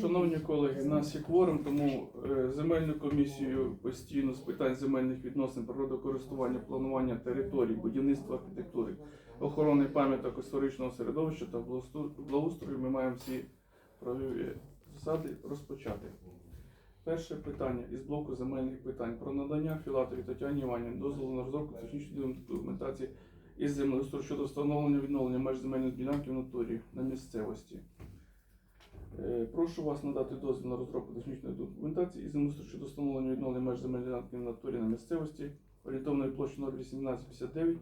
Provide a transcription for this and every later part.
Шановні колеги, нас є кворум, тому е, земельну комісію постійно з питань земельних відносин, природокористування, планування територій, будівництва архітектури, охорони пам'яток історичного середовища та благоустрою- ми маємо всі правові засади розпочати. Перше питання із блоку земельних питань про надання Філатові Тетяні Іванівні дозволу на розробку технічної документації із землеустрою щодо встановлення відновлення меж земельної ділянки в натурі на місцевості. Е, Прошу вас надати дозвіл на розробку технічної документації із землеустрою щодо встановлення відновлення меж земельної в натурі на місцевості орієнтовної площі 01859,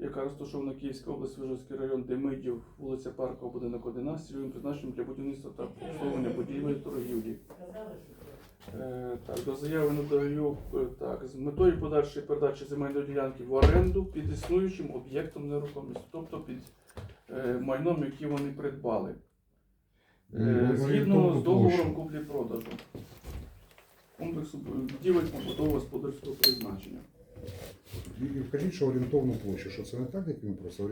яка розташована Київська область, Вижівський район, Демидів, вулиця Паркова, будинок 11, цільовим призначенням для будівництва та обслуговування будівель торгівлі. Е, Так, до заяви надаю е, так, з метою подальшої передачі земельної ділянки в оренду під існуючим об'єктом нерухомості, тобто під е, майном, яке вони придбали. Е, Ну, Згідно з договором куплі-продажу комплексу будівель побудови господарського призначення. І вкажіть, що орієнтовну площу, що це не так, як він просто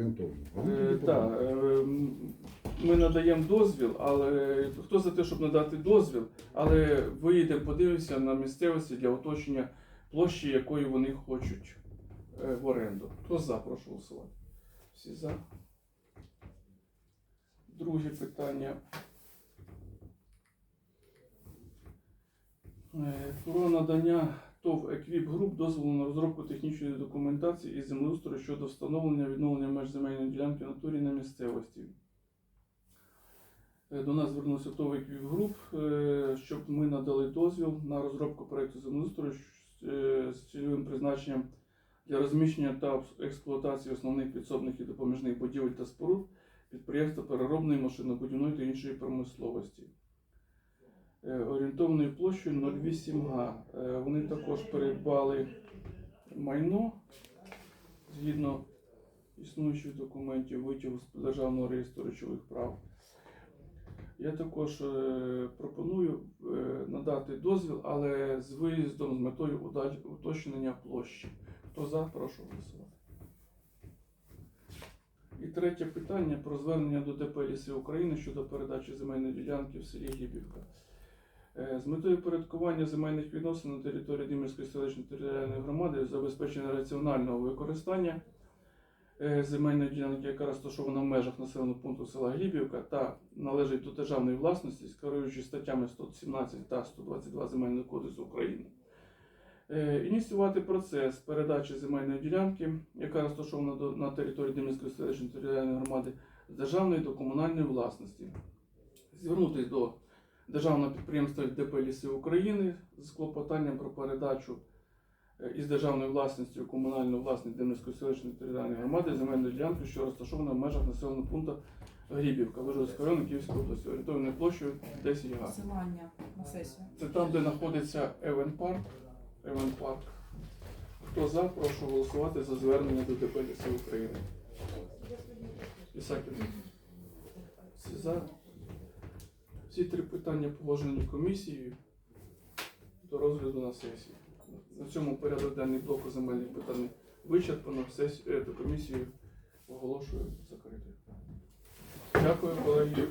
Е, Так, е, ми надаємо дозвіл, але хто за те, щоб надати дозвіл, але виїдемо, подивимося на місцевості для оточення площі, якої вони хочуть е, в оренду. Хто за, прошу голосувати. Всі за. Друге питання. Про надання ТОВ Еквіп Груп дозволу на розробку технічної документації і землеустрою щодо встановлення відновлення меж земельної ділянки натурі на місцевості. Е, До нас звернувся ТОВ Еквіп Груп, е, щоб ми надали дозвіл на розробку проєкту землеустрою е, з цільовим призначенням для розміщення та експлуатації основних підсобних і допоміжних будівель та споруд підприємства переробної машинобудівної та іншої промисловості. Е, Орієнтовною площею 0,8 га. Е, Вони також придбали майно згідно існуючих документів витягу з державного реєстру речових прав. Я також е, пропоную надати дозвіл, але з виїздом з метою уточнення площі. Хто за, прошу голосувати. І третє питання про звернення до ДП «Ліси України щодо передачі земельної ділянки в селі Гібівка. Е, З метою порядкування земельних відносин на території Димирської селищної територіальної громади забезпечення раціонального використання е, земельної ділянки, яка розташована в межах населеного пункту села Глібівка та належить до державної власності, скеруючи статтями 117 та 122 Земельного кодексу України. Е, Ініціювати процес передачі земельної ділянки, яка розташована на території Димирської селищної територіальної громади, з державної до комунальної власності. Звернутися до державного підприємства ДП «Ліси України з клопотанням про передачу е, із державною власністю у комунальну власність Демирської селищної територіальної громади земельної ділянки, що розташована в межах населеного пункту Грібівка, Вижгородського району Київської області, орієнтовною площею 10 га. Посилання на сесію. Це там, де знаходиться Евен Парк. Евен Парк. Хто за, прошу голосувати за звернення до ДП «Ліси України. Ісаків. Всі за. Всі три питання положені комісією до розгляду на сесії. На цьому порядок денний блоку земельних питань вичерпано. Сесію, е, комісію оголошую закритою. Дякую, колеги.